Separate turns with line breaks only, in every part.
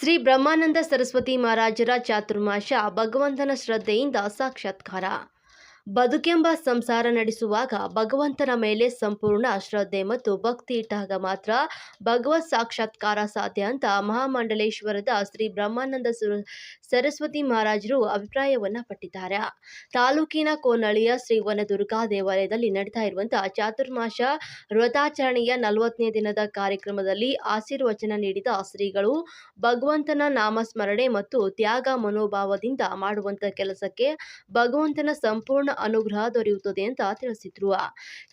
ಶ್ರೀ ಬ್ರಹ್ಮಾನಂದ ಸರಸ್ವತಿ ಮಹಾರಾಜರ ಚಾತುರ್ಮಾಶ ಭಗವಂತನ ಶ್ರದ್ಧೆಯಿಂದ ಸಾಕ್ಷಾತ್ಕಾರ. ಬದುಕೆಂಬ ಸಂಸಾರ ನಡೆಸುವಾಗ ಭಗವಂತನ ಮೇಲೆ ಸಂಪೂರ್ಣ ಶ್ರದ್ಧೆ ಮತ್ತು ಭಕ್ತಿ ಇಟ್ಟಾಗ ಮಾತ್ರ ಭಗವತ್ ಸಾಕ್ಷಾತ್ಕಾರ ಸಾಧ್ಯ ಅಂತ ಮಹಾಮಂಡಲೇಶ್ವರದ ಶ್ರೀ ಬ್ರಹ್ಮಾನಂದ ಸುರ- ಸರಸ್ವತಿ ಮಹಾರಾಜರು ಅಭಿಪ್ರಾಯವನ್ನ ಪಟ್ಟಿದ್ದಾರೆ. ತಾಲೂಕಿನ ಕೋನಳಿಯ ಶ್ರೀ ವನದುರ್ಗಾ ದೇವಾಲಯದಲ್ಲಿ ನಡೀತಾ ಇರುವಂತಹ ಚಾತುರ್ಮಾಶ ವ್ರತಾಚರಣೆಯ ನಲವತ್ತನೇ ದಿನದ ಕಾರ್ಯಕ್ರಮದಲ್ಲಿ ಆಶೀರ್ವಚನ ನೀಡಿದ ಶ್ರೀಗಳು ಭಗವಂತನ ನಾಮಸ್ಮರಣೆ ಮತ್ತು ತ್ಯಾಗ ಮನೋಭಾವದಿಂದ ಮಾಡುವಂತ ಕೆಲಸಕ್ಕೆ ಭಗವಂತನ ಸಂಪೂರ್ಣ ಅನುಗ್ರಹ ದೊರೆಯುತ್ತದೆ ಅಂತ ತಿಳಿಸಿದ್ರು.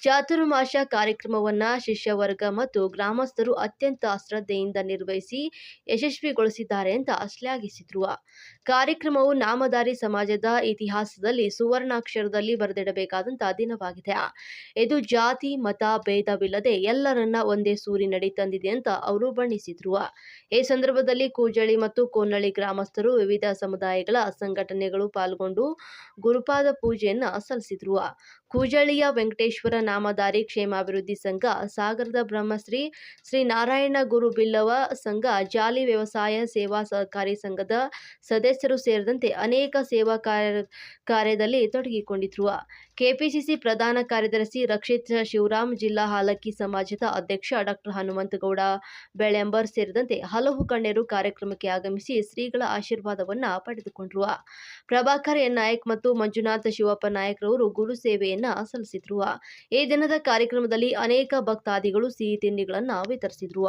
ಚಾತುರ್ಮಾಸ ಕಾರ್ಯಕ್ರಮವನ್ನ ಶಿಷ್ಯ ವರ್ಗ ಮತ್ತು ಗ್ರಾಮಸ್ಥರು ಅತ್ಯಂತ ಶ್ರದ್ಧೆಯಿಂದ ನಿರ್ವಹಿಸಿ ಯಶಸ್ವಿಗೊಳಿಸಿದ್ದಾರೆ ಅಂತ ಶ್ಲಾಘಿಸಿದ್ರು. ಕಾರ್ಯಕ್ರಮವು ನಾಮಧಾರಿ ಸಮಾಜದ ಇತಿಹಾಸದಲ್ಲಿ ಸುವರ್ಣಾಕ್ಷರದಲ್ಲಿ ಬರೆದಿಡಬೇಕಾದಂತಹ ದಿನವಾಗಿದೆ. ಇದು ಜಾತಿ, ಮತ, ಭೇದವಿಲ್ಲದೆ ಎಲ್ಲರನ್ನ ಒಂದೇ ಸೂರಿನಡಿ ತಂದಿದೆ ಅಂತ ಅವರು ಬಣ್ಣಿಸಿದ್ರು. ಈ ಸಂದರ್ಭದಲ್ಲಿ ಕೂಜಳಿ ಮತ್ತು ಕೋನಳ್ಳಿ ಗ್ರಾಮಸ್ಥರು ವಿವಿಧ ಸಮುದಾಯಗಳ ಸಂಘಟನೆಗಳು ಪಾಲ್ಗೊಂಡು ಗುರುಪಾದ ಪೂಜೆಯನ್ನ ಸಲ್ಲಿಸಿದ್ರು ಕೂಜಳಿಯ ವೆಂಕಟೇಶ್ವರ ನಾಮಧಾರಿ ಕ್ಷೇಮಾಭಿವೃದ್ಧಿ ಸಂಘ, ಸಾಗರದ ಬ್ರಹ್ಮಶ್ರೀ ಶ್ರೀ ನಾರಾಯಣ ಗುರು ಬಿಲ್ಲವ ಸಂಘ, ಜಾಲಿ ವ್ಯವಸಾಯ ಸೇವಾ ಸಹಕಾರಿ ಸಂಘದ ಸದಸ್ಯರು ಸೇರಿದಂತೆ ಅನೇಕ ಸೇವಾ ಕಾರ್ಯ, ಕಾರ್ಯದಲ್ಲಿ ತೊಡಗಿಕೊಂಡಿದ್ರು. ಕೆಪಿಸಿಸಿ ಪ್ರಧಾನ ಕಾರ್ಯದರ್ಶಿ ರಕ್ಷಿತ್ ಶಿವರಾಮ್, ಜಿಲ್ಲಾ ಹಾಲಕ್ಕಿ ಸಮಾಜದ ಅಧ್ಯಕ್ಷ ಡಾಕ್ಟರ್ ಹನುಮಂತಗೌಡ, ಬೆಳೆಂಬರ್ ಸೇರಿದಂತೆ ಹಲವು ಗಣ್ಯರು ಕಾರ್ಯಕ್ರಮಕ್ಕೆ ಆಗಮಿಸಿ ಶ್ರೀಗಳ ಆಶೀರ್ವಾದವನ್ನ ಪಡೆದುಕೊಂಡ್ರು. ಪ್ರಭಾಕರ್ ಎನ್. ನಾಯಕ್ ಮತ್ತು ಮಂಜುನಾಥ ಶಿವಪ್ಪ ನಾಯಕರವರು ಗುರು ಸೇವೆಯನ್ನ ಸಲ್ಲಿಸಿದ್ರು. ಈ ದಿನದ ಕಾರ್ಯಕ್ರಮದಲ್ಲಿ ಅನೇಕ ಭಕ್ತಾದಿಗಳು ಸಿಹಿ ತಿಂಡಿಗಳನ್ನ ವಿತರಿಸಿದ್ರು.